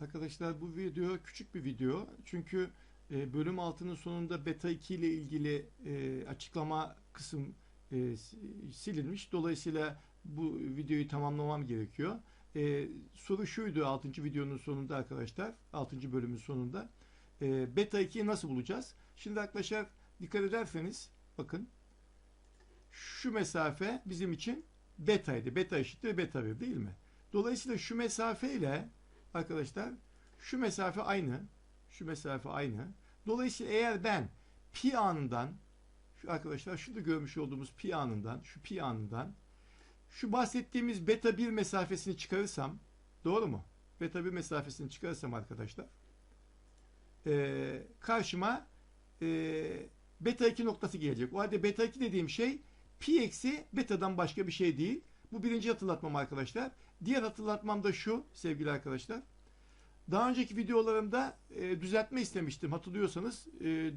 Arkadaşlar bu video küçük bir video. Çünkü e, bölüm altının sonunda beta 2 ile ilgili e, açıklama kısım e, silinmiş. Dolayısıyla bu videoyu tamamlamam gerekiyor. E, soru şuydu 6. videonun sonunda arkadaşlar. 6. bölümün sonunda. E, beta 2'yi nasıl bulacağız? Şimdi arkadaşlar dikkat ederseniz bakın şu mesafe bizim için betaydı. Beta eşittir beta 1 değil mi? Dolayısıyla şu mesafe ile arkadaşlar şu mesafe aynı. Şu mesafe aynı. Dolayısıyla eğer ben pi anından şu arkadaşlar şurada görmüş olduğumuz pi anından şu pi anından şu bahsettiğimiz beta 1 mesafesini çıkarırsam doğru mu? Beta 1 mesafesini çıkarırsam arkadaşlar eee, karşıma eee, beta 2 noktası gelecek. O halde beta 2 dediğim şey pi eksi beta'dan başka bir şey değil. Bu birinci hatırlatmam arkadaşlar. Diğer hatırlatmam da şu sevgili arkadaşlar. Daha önceki videolarımda e, düzeltme istemiştim. Hatırlıyorsanız e,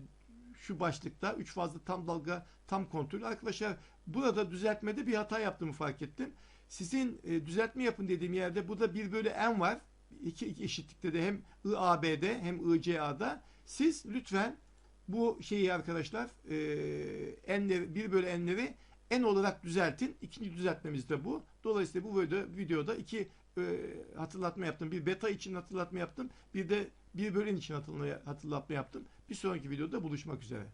şu başlıkta 3 fazla tam dalga tam kontrol. Arkadaşlar burada düzeltmede bir hata yaptığımı fark ettim. Sizin e, düzeltme yapın dediğim yerde burada 1 bölü n var. İki, iki eşitlikte de hem IAB'de hem ICA'da. Siz lütfen bu şeyi arkadaşlar e, n'leri 1 bölü n'leri n olarak düzeltin. İkinci düzeltmemiz de bu. Dolayısıyla bu videoda, iki e, hatırlatma yaptım. Bir beta için hatırlatma yaptım. Bir de bir bölüm için hatırlatma yaptım. Bir sonraki videoda buluşmak üzere.